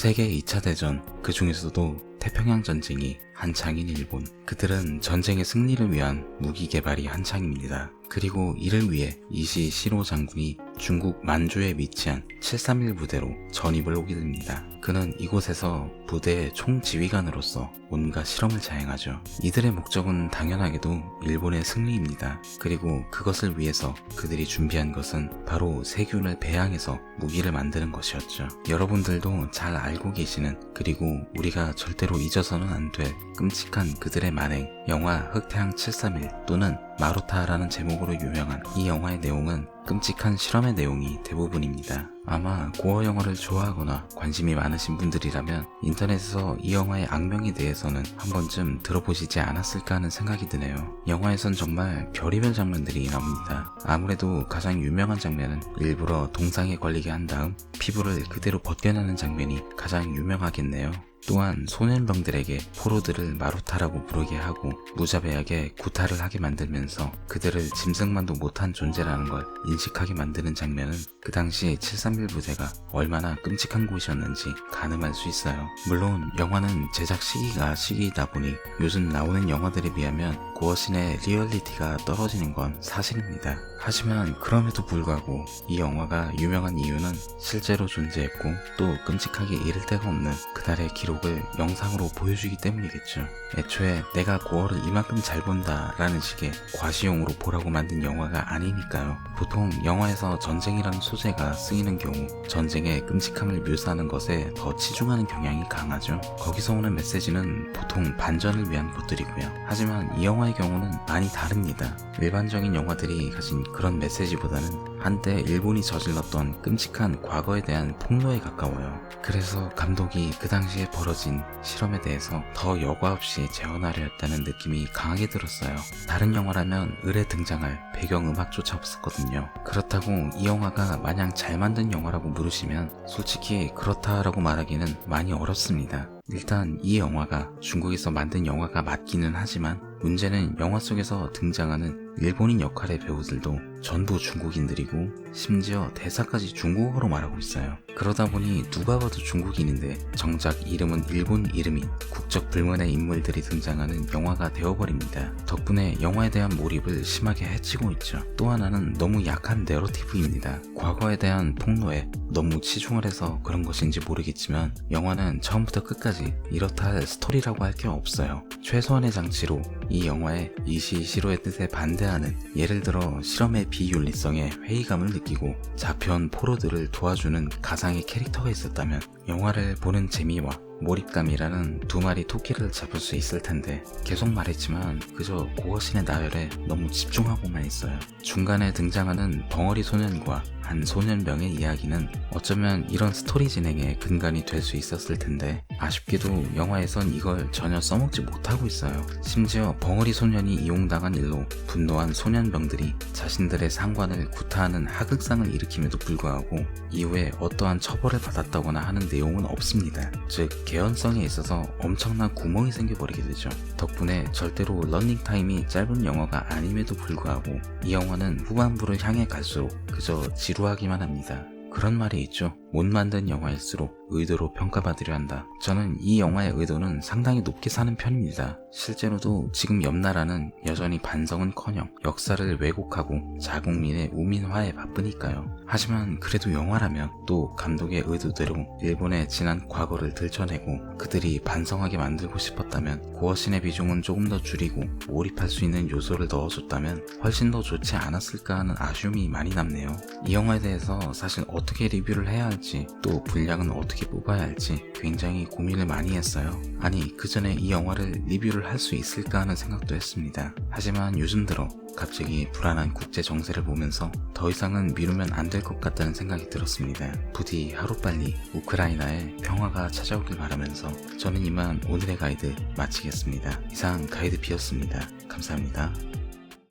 세계 2차 대전, 그 중에서도 태평양 전쟁이 한창인 일본. 그들은 전쟁의 승리를 위한 무기 개발이 한창입니다. 그리고 이를 위해 이시 시로 장군이 중국 만주에 위치한 731 부대로 전입을 오게 됩니다. 그는 이곳에서 부대의 총지휘관으로서 온갖 실험을 자행하죠. 이들의 목적은 당연하게도 일본의 승리입니다. 그리고 그것을 위해서 그들이 준비한 것은 바로 세균을 배양해서 무기를 만드는 것이었죠. 여러분들도 잘 알고 계시는 그리고 우리가 절대로 잊어서는 안 될 끔찍한 그들의 만행 영화 흑태양 731 또는 마루타라는 제목으로 유명한 이 영화의 내용은 끔찍한 실험의 내용이 대부분입니다. 아마 고어 영화를 좋아하거나 관심이 많으신 분들이라면 인터넷에서 이 영화의 악명에 대해서는 한 번쯤 들어보시지 않았을까 하는 생각이 드네요. 영화에선 정말 별의별 장면들이 나옵니다. 아무래도 가장 유명한 장면은 일부러 동상에 걸리게 한 다음 피부를 그대로 벗겨내는 장면이 가장 유명하겠네요. 또한 소년병들에게 포로들을 마루타라고 부르게 하고 무자비하게 구타를 하게 만들면서 그들을 짐승만도 못한 존재라는 걸 인식하게 만드는 장면은 그 당시 731 부대가 얼마나 끔찍한 곳이었는지 가늠할 수 있어요. 물론 영화는 제작 시기가 시기이다 보니 요즘 나오는 영화들에 비하면 고어신의 리얼리티가 떨어지는 건 사실입니다. 하지만 그럼에도 불구하고 이 영화가 유명한 이유는 실제로 존재했고 또 끔찍하게 이를 데가 없는 그날의 기록을 영상으로 보여주기 때문이겠죠. 애초에 내가 고어를 이만큼 잘 본다 라는 식의 과시용으로 보라고 만든 영화가 아니니까요. 보통 영화에서 전쟁이라는 소재가 쓰이는 경우 전쟁의 끔찍함을 묘사하는 것에 더 치중하는 경향이 강하죠. 거기서 오는 메시지는 보통 반전을 위한 것들이고요. 하지만 이 영화의 경우는 많이 다릅니다. 일반적인 영화들이 가진 그런 메시지보다는 한때 일본이 저질렀던 끔찍한 과거에 대한 폭로에 가까워요. 그래서 감독이 그 당시에 벌어진 실험에 대해서 더 여과 없이 재현하려 했다는 느낌이 강하게 들었어요. 다른 영화라면 을에 등장할 배경음악조차 없었거든요. 그렇다고 이 영화가 마냥 잘 만든 영화라고 물으시면 솔직히 그렇다라고 말하기는 많이 어렵습니다. 일단 이 영화가 중국에서 만든 영화가 맞기는 하지만 문제는 영화 속에서 등장하는 일본인 역할의 배우들도 전부 중국인들이고 심지어 대사까지 중국어로 말하고 있어요. 그러다 보니 누가 봐도 중국인인데 정작 이름은 일본 이름인 국적 불문의 인물들이 등장하는 영화가 되어버립니다. 덕분에 영화에 대한 몰입을 심하게 해치고 있죠. 또 하나는 너무 약한 내러티브입니다. 과거에 대한 폭로에 너무 치중을 해서 그런 것인지 모르겠지만 영화는 처음부터 끝까지 이렇다 할 스토리라고 할 게 없어요. 최소한의 장치로 이 영화의 이시시로의 뜻에 반대하는 예를 들어 실험의 비윤리성에 회의감을 느끼고 잡혀온 포로들을 도와주는 가상 의 캐릭터가 있었다면 영화를 보는 재미와 몰입감이라는 두 마리 토끼를 잡을 수 있을 텐데 계속 말했지만 그저 고어신의 나열에 너무 집중하고만 있어요. 중간에 등장하는 벙어리 소년과 한 소년병의 이야기는 어쩌면 이런 스토리 진행의 근간이 될 수 있었을 텐데 아쉽게도 영화에선 이걸 전혀 써먹지 못하고 있어요. 심지어 벙어리 소년이 이용당한 일로 분노한 소년병들이 자신들의 상관을 구타하는 하극상을 일으킴에도 불구하고 이후에 어떠한 처벌을 받았다거나 하는 내용은 없습니다. 즉 개연성에 있어서 엄청난 구멍이 생겨버리게 되죠. 덕분에 절대로 런닝타임이 짧은 영화가 아님에도 불구하고 이 영화는 후반부를 향해 갈수록 그저 지루 하기만 합니다. 그런 말이 있죠. 못 만든 영화일수록 의도로 평가받으려 한다. 저는 이 영화의 의도는 상당히 높게 사는 편입니다. 실제로도 지금 옆 나라는 여전히 반성은커녕 역사를 왜곡하고 자국민의 우민화에 바쁘니까요. 하지만 그래도 영화라면 또 감독의 의도대로 일본의 지난 과거를 들춰내고 그들이 반성하게 만들고 싶었다면 고어신의 비중은 조금 더 줄이고 몰입할 수 있는 요소를 넣어줬다면 훨씬 더 좋지 않았을까 하는 아쉬움이 많이 남네요. 이 영화에 대해서 사실 어떻게 리뷰를 해야 할지 또 분량은 어떻게 뽑아야 할지 굉장히 고민을 많이 했어요. 아니 그 전에 이 영화를 리뷰를 할 수 있을까 하는 생각도 했습니다. 하지만 요즘 들어 갑자기 불안한 국제 정세를 보면서 더 이상은 미루면 안 될 것 같다는 생각이 들었습니다. 부디 하루빨리 우크라이나에 평화가 찾아오길 바라면서 저는 이만 오늘의 가이드 마치겠습니다. 이상 가이드 비었습니다. 감사합니다.